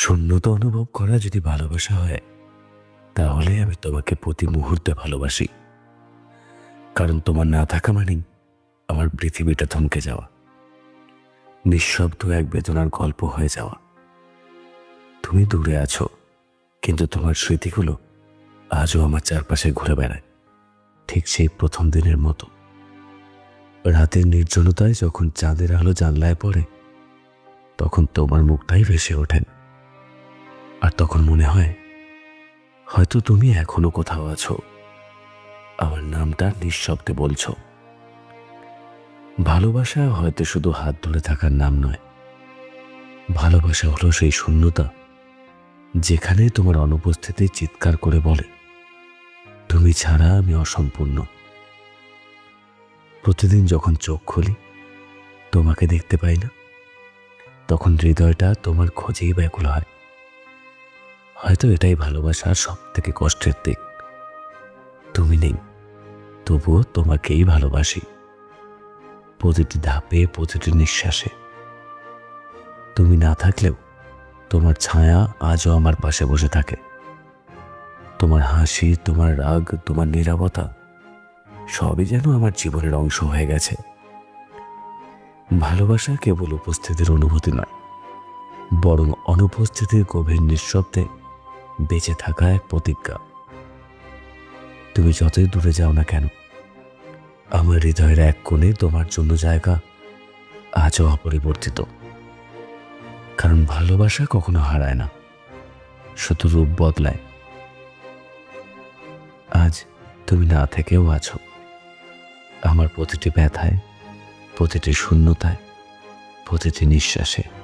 শূন্যতা অনুভব করা যদি ভালোবাসা হয়, তাহলে আমি তোমাকে প্রতি মুহূর্তে ভালোবাসি। কারণ তোমার না থাকা মানেই আমার পৃথিবীটা থমকে যাওয়া। নিঃশব্দ এক বেদনার গল্প হয়ে যাওয়া। তুমি দূরে আছো, কিন্তু তোমার স্মৃতিগুলো আজও আমার চারপাশে ঘুরে বেড়ায়, ঠিক সেই প্রথম দিনের মতো। রাতের নির্জনতায় যখন চাঁদের আলো জানলায় পড়ে, তখন তোমার মুখটাই ভেসে ওঠেন আর তখন মনে হয়, হয়তো তুমি এখনও কোথাও আছো। আমার নামটা নিঃশব্দে বলছ। ভালোবাসা হয়তো শুধু হাত ধরে থাকার নাম নয়। ভালোবাসা হলো সেই শূন্যতা, যেখানে তোমার অনুপস্থিতি চিৎকার করে বলে, তুমি ছাড়া আমি অসম্পূর্ণ। প্রতিদিন যখন চোখ খুলি, তোমাকে দেখতে পাই না, তখন হৃদয়টা তোমার খোঁজেই ব্যাকুল হয়। হয়তো এটাই ভালোবাসার সব থেকে কষ্টের দিক। তুমি নেই, তবুও তোমাকেই ভালোবাসি। প্রতিটি ধাপে, প্রতিটি নিঃশ্বাসে। তুমি না থাকলেও তোমার ছায়া আজও আমার পাশে বসে থাকে। তোমার হাসি, তোমার রাগ, তোমার নীরবতা সবই যেন আমার জীবনের অংশ হয়ে গেছে। ভালোবাসা কেবল উপস্থিতির অনুভূতি নয়, বরং অনুপস্থিতির গভীর নিঃশব্দে বেঁচে থাকা এক প্রতিজ্ঞা। তুমি যতই দূরে যাও না কেন, আমার হৃদয়ের এক কোণে তোমার জন্য জায়গা আজও অপরিবর্তিত। কারণ ভালোবাসা কখনো হারায় না, শুধু রূপ বদলায়। আজ তুমি না থেকেও আছো। আমার প্রতিটি ব্যথায়, প্রতিটি শূন্যতায়, প্রতিটি নিঃশ্বাসে।